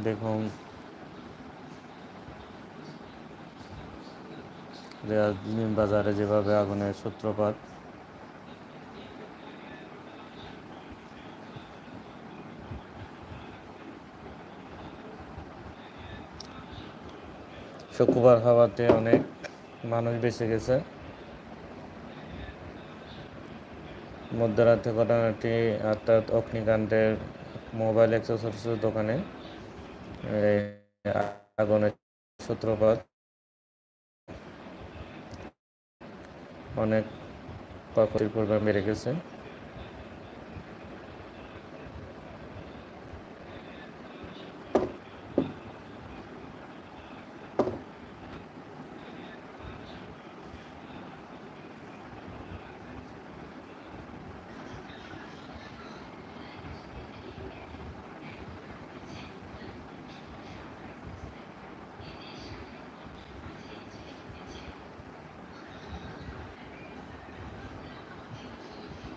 দেখুন। বাজারে যেভাবে আগুনের সূত্রপাত। শুক্রবার হাওয়াতে অনেক মানুষ বেঁচে গেছে। মধ্যরাতে ঘটনাটি, অর্থাৎ অগ্নিকাণ্ডের মোবাইল অ্যাক্সেসরিজ দোকানে। আগুনের সূত্রপাত। অনেক কক্ষের পূর্বে বেড়ে গেছে।